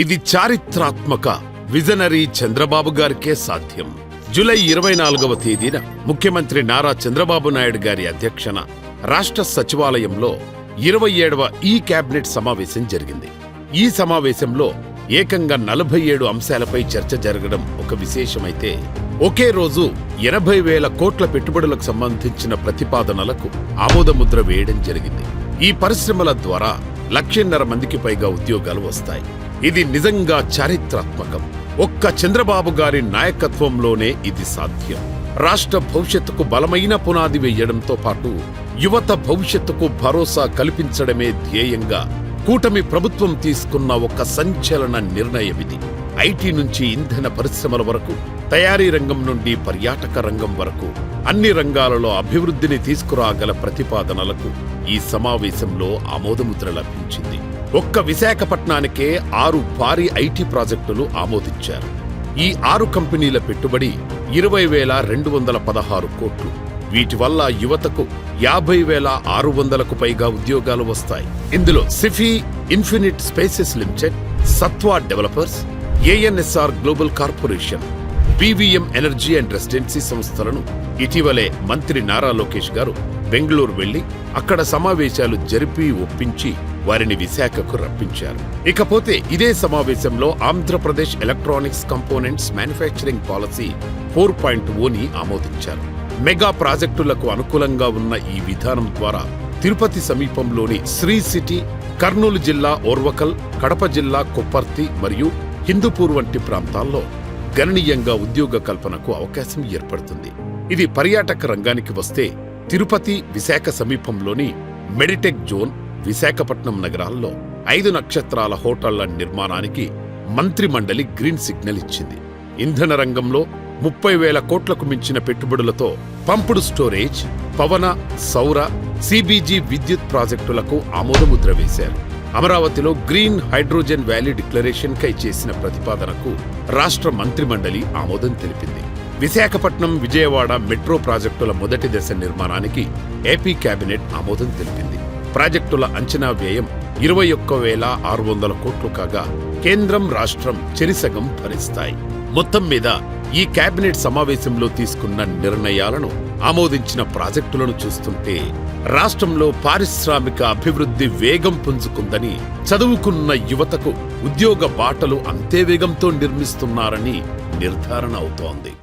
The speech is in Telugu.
ఇది చారిత్రాత్మక విజనరీ చంద్రబాబు గారికే సాధ్యం. జూలై ఇరవై నాలుగవ తేదీన ముఖ్యమంత్రి నారా చంద్రబాబు నాయుడు గారి అధ్యక్షన రాష్ట్ర సచివాలయంలో ఇరవై ఏడవ ఈ కేబినెట్ సమావేశం జరిగింది. ఈ సమావేశంలో ఏకంగా నలభై ఏడు అంశాలపై చర్చ జరగడం ఒక విశేషమైతే ఒకే రోజు ఎనభై వేల కోట్ల పెట్టుబడులకు సంబంధించిన ప్రతిపాదనలకు ఆమోదముద్ర వేయడం జరిగింది. ఈ పరిశ్రమల ద్వారా లక్షన్నర మందికి పైగా ఉద్యోగాలు వస్తాయి. ఇది నిజంగా చారిత్రాత్మకం. ఒక్క చంద్రబాబు గారి నాయకత్వంలోనే ఇది సాధ్యం. రాష్ట్ర భవిష్యత్తుకు బలమైన పునాది వేయడంతో పాటు యువత భవిష్యత్తుకు భరోసా కల్పించడమే ధ్యేయంగా కూటమి ప్రభుత్వం తీసుకున్న ఒక సంచలన నిర్ణయం ఇది ఐటీ నుంచి ఇంధన పరిశ్రమల వరకు తయారీ రంగం నుండి పర్యాటక రంగం వరకు అన్ని రంగాలలో అభివృద్ధిని తీసుకురాగల ప్రతిపాదనలకు ఈ సమావేశంలో ఆమోదముద్ర లభించింది. ఒక్క విశాఖపట్నానికే ఆరు భారీ ఐటీ ప్రాజెక్టులు ఆమోదించారు. ఈ ఆరు కంపెనీల పెట్టుబడి ఇరవై వేల రెండు వందల పదహారు కోట్లు. వీటి వల్ల యువతకు యాభై వేల ఆరు వందలకు పైగా ఉద్యోగాలు వస్తాయి. ఇందులో Sify infinite spaces limited Satva developers ANSR global corporation BVM energy and residency సంస్థలను ఇటీవలే మంత్రి నారా లోకేష్ గారు బెంగళూరు వెళ్ళి అక్కడ సమావేశాలు జరిపి ఒప్పించి వారిని విశాఖకు రప్పించారు. ఇకపోతే ఇదే సమావేశంలో Andhra Pradesh electronics components manufacturing policy four point ఓని ఆమోదించారు. మెగా ప్రాజెక్టులకు అనుకూలంగా ఉన్న ఈ విధానం ద్వారా తిరుపతి సమీపంలోని శ్రీ సిటీ కర్నూలు జిల్లా ఓర్వకల్ కడప జిల్లా కొప్పర్తి మరియు హిందూపూర్ వంటి ప్రాంతాల్లో గణనీయంగా ఉద్యోగ కల్పనకు అవకాశం ఏర్పడుతుంది. ఇది పర్యాటక రంగానికి వస్తే తిరుపతి విశాఖ సమీపంలోని మెడిటెక్ జోన్ విశాఖపట్నం నగరాల్లో ఐదు నక్షత్రాల హోటళ్ళ నిర్మాణానికి మంత్రి మండలి గ్రీన్ సిగ్నల్ ఇచ్చింది. ఇంధన రంగంలో ముప్పై వేల కోట్లకు మించిన పెట్టుబడులతో పంపుడు స్టోరేజ్ పవన సౌర సిబిజీ విద్యుత్ ప్రాజెక్టులకు ఆమోదముద్ర వేశారు. అమరావతిలో గ్రీన్ హైడ్రోజన్ వ్యాలీ డిక్లరేషన్ కై చేసిన ప్రతిపాదనకు రాష్ట్ర మంత్రిమండలి ఆమోదం తెలిపింది. విశాఖపట్నం విజయవాడ మెట్రో ప్రాజెక్టుల మొదటి దశ నిర్మాణానికి ఏపీ కేబినెట్ ఆమోదం తెలిపింది. ప్రాజెక్టుల అంచనా వ్యయం ఇరవై ఒక్క వేల ఆరు వందల కోట్లు కాగా కేంద్రం రాష్ట్రం చెరిసగం భరిస్తాయి. మొత్తం మీద ఈ కేబినెట్ సమావేశంలో తీసుకున్న నిర్ణయాలను ఆమోదించిన ప్రాజెక్టులను చూస్తుంటే రాష్ట్రంలో పారిశ్రామిక అభివృద్ధి వేగం పుంజుకుందని చదువుకున్న యువతకు ఉద్యోగ బాటలు అంతే వేగంతో నిర్మిస్తున్నారని నిర్ధారణ అవుతోంది.